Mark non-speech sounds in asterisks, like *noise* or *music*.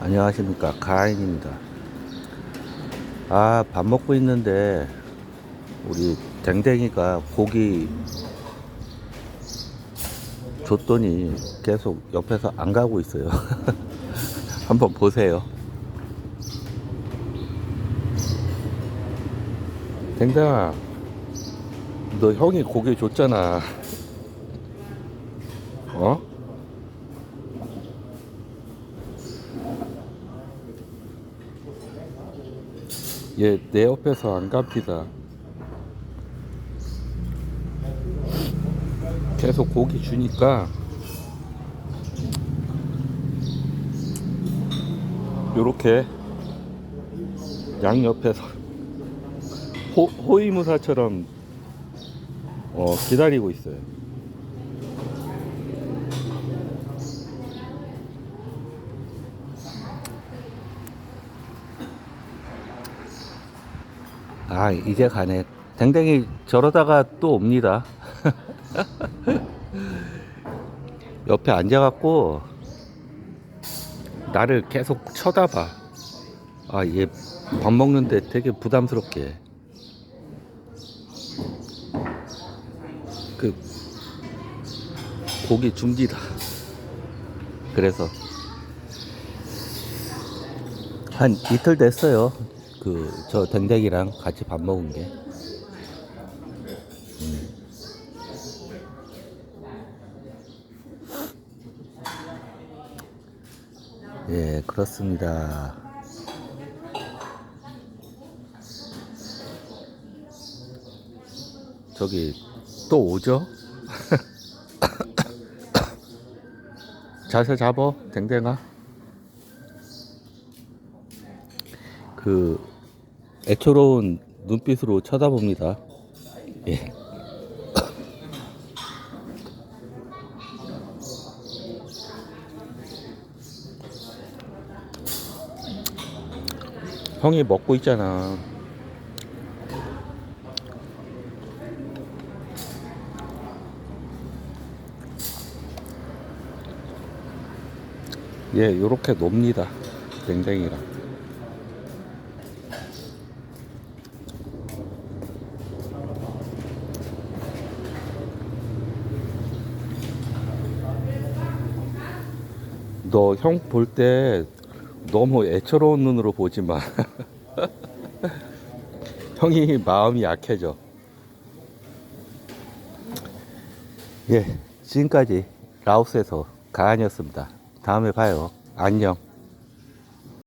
안녕하십니까. 가인입니다. 아 밥 먹고 있는데 우리 댕댕이가 고기 줬더니 계속 옆에서 안 가고 있어요. *laughs* 한번 보세요. 댕댕아 너 형이 고기 줬잖아 얘 내 옆에서 안 갑니다. 계속 고기 주니까 요렇게 양 옆에서 호, 호위무사처럼 어, 기다리고 있어요. 아 이제 가네. 댕댕이 저러다가 또 옵니다. *laughs* 옆에 앉아갖고 나를 계속 쳐다봐. 아 얘 밥 먹는데 되게 부담스럽게. 그 고기 줍니다. 그래서 한 이틀 됐어요 그 저 댕댕이랑 같이 밥 먹은 게. 음. 예, 그렇습니다. 저기 또 오죠? 자세 잡어, 댕댕아. 그 애처로운 눈빛으로 쳐다봅니다. 예. 형이 먹고 있잖아. 예, 요렇게 놉니다. 냉장이랑. 너 형 볼 때 너무 애처로운 눈으로 보지 마. *laughs* 형이 마음이 약해져. 예, 지금까지 라오스에서 가안이었습니다. 다음에 봐요. 안녕.